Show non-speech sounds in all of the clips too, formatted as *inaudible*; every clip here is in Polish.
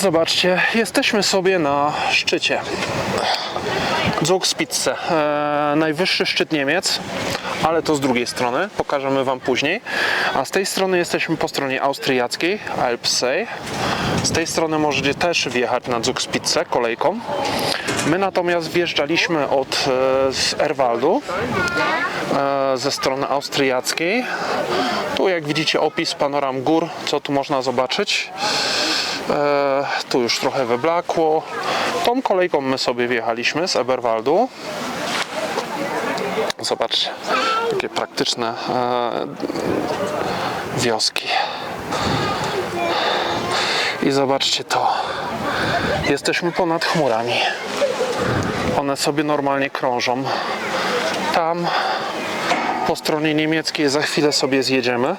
zobaczcie, jesteśmy sobie na szczycie. Zugspitze, e, najwyższy szczyt Niemiec, ale to z drugiej strony, pokażemy Wam później. A z tej strony jesteśmy po stronie austriackiej, Alpsee. Z tej strony możecie też wjechać na Zugspitze kolejką. My natomiast wjeżdżaliśmy od e, z Erwaldu, e, ze strony austriackiej. Tu jak widzicie opis panoram gór, co tu można zobaczyć. E, tu już trochę wyblakło. Tą kolejką my sobie wjechaliśmy z Eberwaldu. Zobaczcie, takie praktyczne wioski. I zobaczcie to. Jesteśmy ponad chmurami. One sobie normalnie krążą. Tam po stronie niemieckiej za chwilę sobie zjedziemy.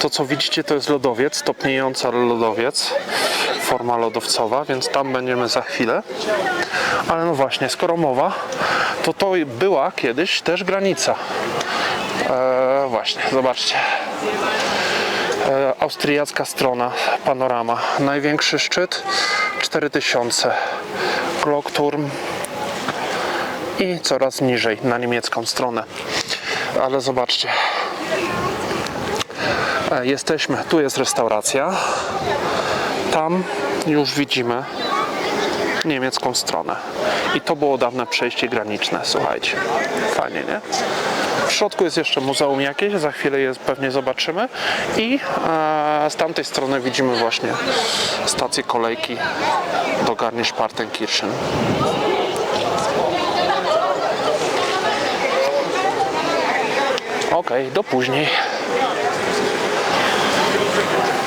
To co widzicie to jest lodowiec, topniejący lodowiec, forma lodowcowa, więc tam będziemy za chwilę. Ale no właśnie, skoro mowa, to to była kiedyś też granica. Eee, właśnie, zobaczcie. E, austriacka strona, panorama. Największy szczyt 4000. Glockturm i coraz niżej na niemiecką stronę. Ale zobaczcie. E, Jesteśmy, tu jest restauracja. Tam już widzimy niemiecką stronę. I to było dawne przejście graniczne, słuchajcie. Fajnie, nie? W środku jest jeszcze muzeum jakieś, za chwilę je pewnie zobaczymy. I e, z tamtej strony widzimy właśnie stację kolejki do Garmisch-Partenkirchen. Okej, do później.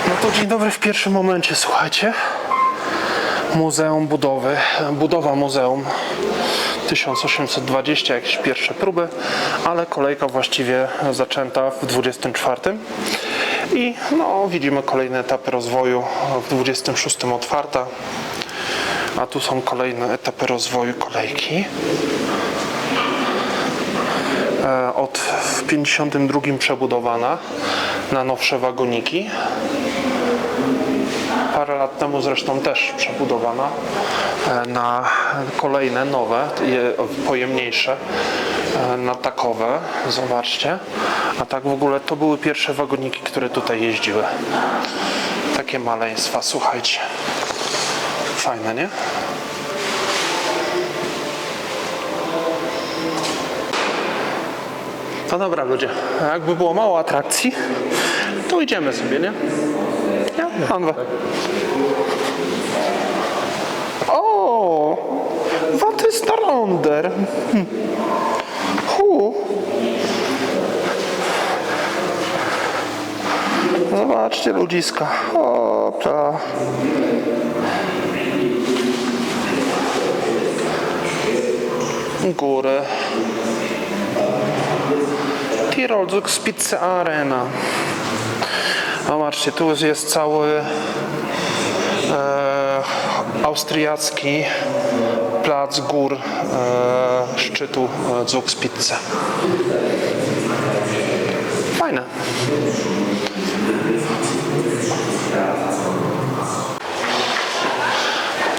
No to dzień dobry w pierwszym momencie, słuchajcie. Muzeum Budowy, budowa muzeum 1820, jakieś pierwsze próby, ale kolejka właściwie zaczęta w 24 i no, widzimy kolejne etapy rozwoju w 26 otwarta, a tu są kolejne etapy rozwoju kolejki. E, Od w 52 przebudowana na nowsze wagoniki parę lat temu zresztą też przebudowana e, na kolejne nowe, je- pojemniejsze, e, na takowe. Zobaczcie. A tak w ogóle to były pierwsze wagoniki, które tutaj jeździły. Takie maleństwa, słuchajcie. Fajne, nie? No dobra ludzie, jakby było mało atrakcji, to idziemy sobie, nie? Ja. O, wat is daaronder? Hm. Hu. Zobaczcie ludziska. O, ta. Tirol Zugspitze Arena. Zobaczcie, tu jest- jest cały e, austriacki plac gór e, szczytu e, Zugspitze. Fajne.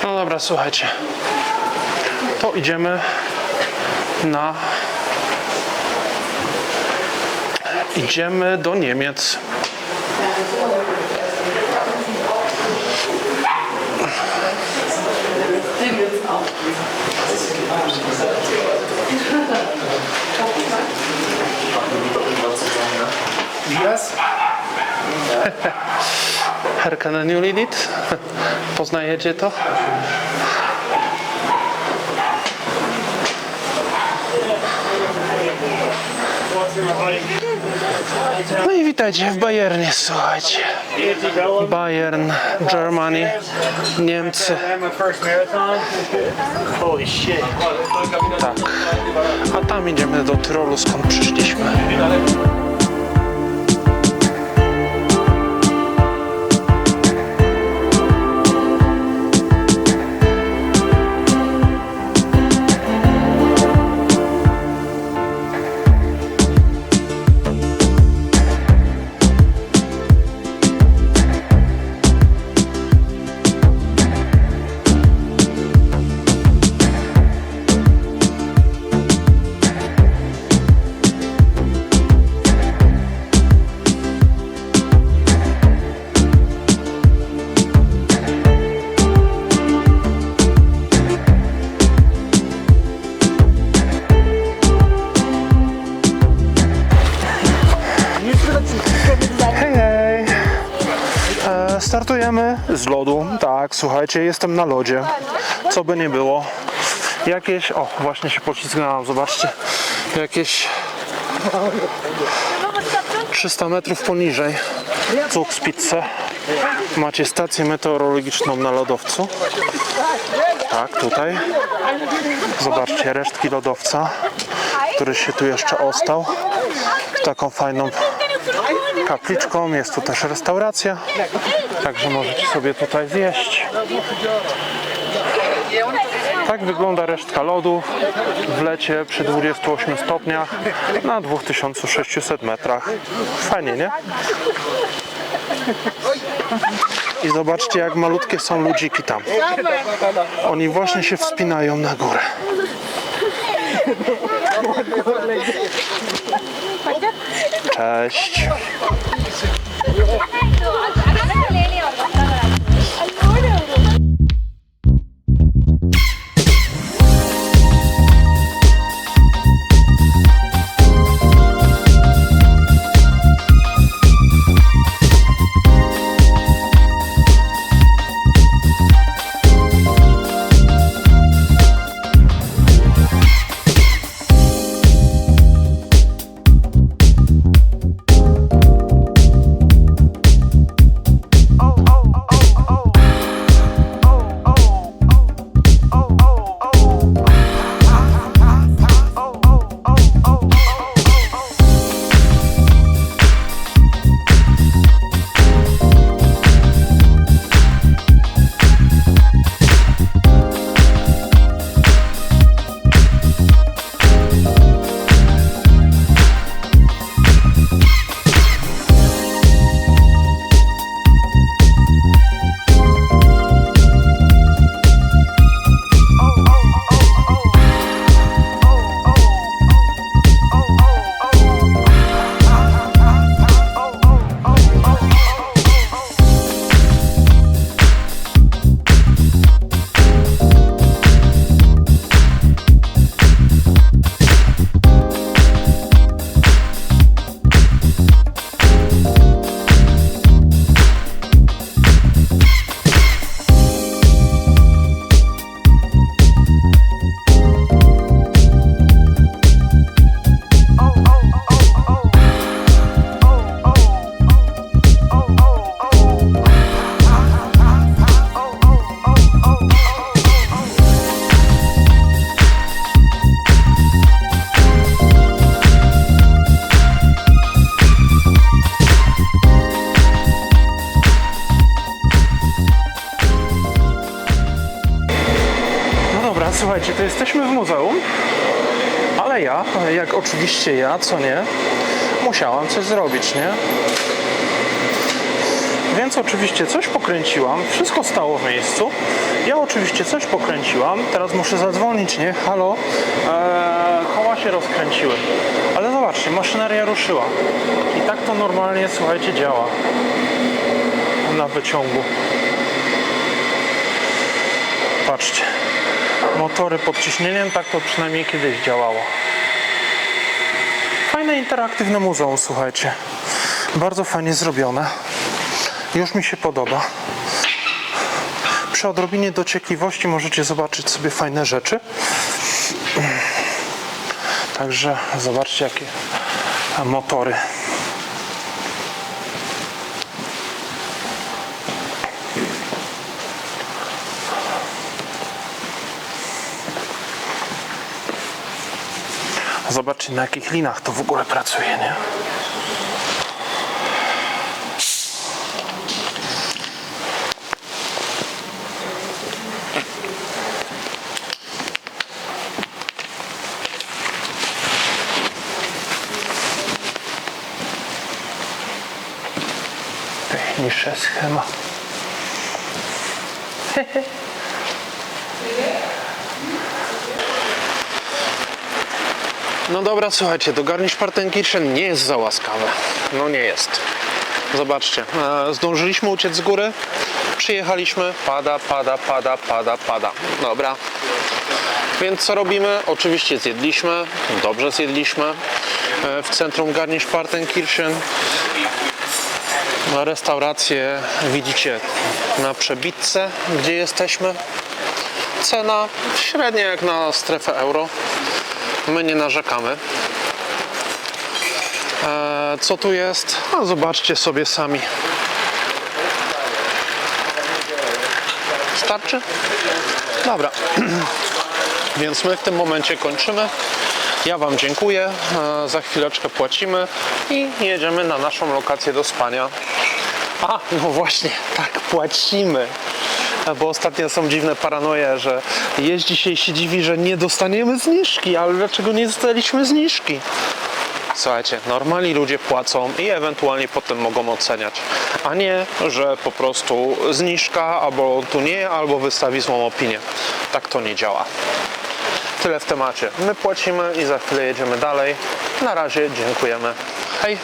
No dobra, słuchajcie. To idziemy na Idziemy do Niemiec. *laughs* Herr Kananiulidit? Poznajecie to? No i witajcie w Bayernie, słuchajcie. Bayern, Germany, Niemcy. Tak. A tam idziemy do Tyrolu, skąd przyszliśmy. Z lodu. Tak, słuchajcie, jestem na lodzie. Co by nie było. Jakieś, o, właśnie się poślizgnęłam, zobaczcie. Jakieś 300 metrów poniżej Cuxpitze macie stację meteorologiczną na lodowcu. Tak, tutaj. Zobaczcie, resztki lodowca, który się tu jeszcze ostał. Z taką fajną kapliczką. Jest tu też restauracja, także możecie sobie tutaj zjeść. Tak wygląda resztka lodu w lecie przy 28 stopniach na 2600 metrach. Fajnie, nie? I zobaczcie, jak malutkie są ludziki tam. Oni właśnie się wspinają na górę. Cześć. *laughs* słuchajcie, to jesteśmy w muzeum, ale ja, jak oczywiście ja, co nie, musiałam coś zrobić, nie? Więc oczywiście coś pokręciłam, wszystko stało w miejscu. Ja oczywiście coś pokręciłam, teraz muszę zadzwonić, nie? Halo? Eee, koła się rozkręciły. Ale zobaczcie, maszyneria ruszyła. I tak to normalnie, słuchajcie, działa. Na wyciągu. Patrzcie. Motory pod ciśnieniem, tak to przynajmniej kiedyś działało. Fajne interaktywne muzeum, słuchajcie. Bardzo fajnie zrobione. Już mi się podoba. Przy odrobinie dociekliwości możecie zobaczyć sobie fajne rzeczy. Także zobaczcie jakie motory. Zobaczcie na jakich linach to w ogóle pracuje, nie? Techniczny schemat. *laughs* No dobra, słuchajcie, to Garnish Partenkirchen nie jest za łaskawe. No nie jest. Zobaczcie, e, zdążyliśmy uciec z góry, przyjechaliśmy, pada, pada, pada, pada, pada. Dobra. Więc co robimy? Oczywiście zjedliśmy, dobrze zjedliśmy. e, w centrum Garmisch-Partenkirchen. Restaurację widzicie na przebitce, gdzie jesteśmy. Cena średnia jak na strefę euro. My nie narzekamy. E, co tu jest? No, zobaczcie sobie sami. Starczy? Dobra. *clears throat* Więc my w tym momencie kończymy. Ja Wam dziękuję. E, Za chwileczkę płacimy i jedziemy na naszą lokację do spania. A, no właśnie, tak, płacimy. Bo ostatnio są dziwne paranoje, że jeździ się i się dziwi, że nie dostaniemy zniżki. Ale dlaczego nie dostaliśmy zniżki? Słuchajcie, normalni ludzie płacą i ewentualnie potem mogą oceniać, a nie, że po prostu zniżka albo tu nie, albo wystawi złą opinię. Tak to nie działa. Tyle w temacie. My płacimy i za chwilę jedziemy dalej. Na razie dziękujemy. Hej!